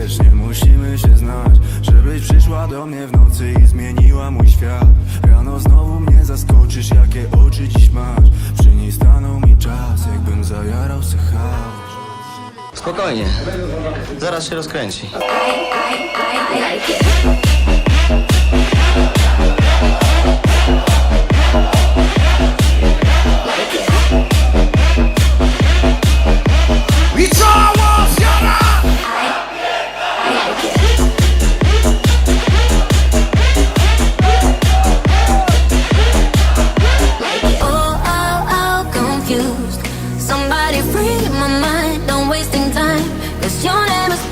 wiesz, nie musimy się znać Żebyś przyszła do mnie w nocy i zmieniła mój świat Rano znowu mnie zaskoczysz, jakie oczy dziś masz Przy niej stanął mi czas, jakbym zajarał se chaos Spokojnie, zaraz się rozkręci. I Somebody free my mind, don't wasting time. Cause your name has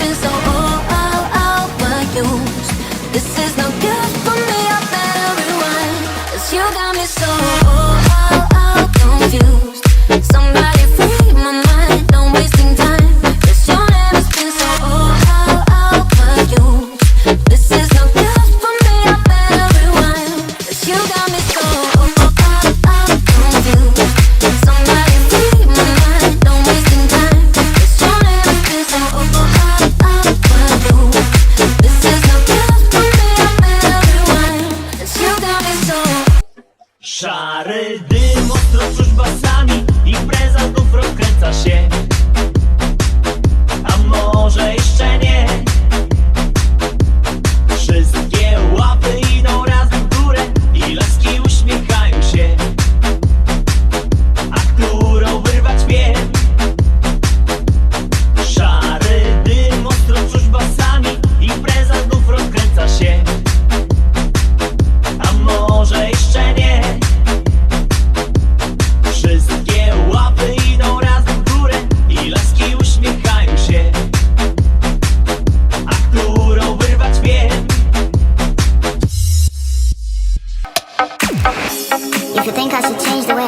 Szary dym, ostro czuć basami Impreza znów rozkręca się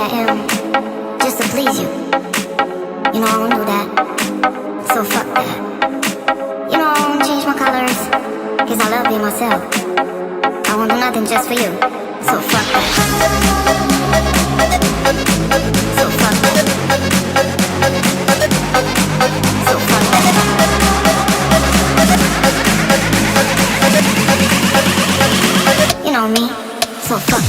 I am, just to please you, you know I won't do that. So fuck that. You know I won't change my colors, cause I love being myself. I won't do nothing just for you. So fuck that. So fuck that. So fuck that. You know me. So fuck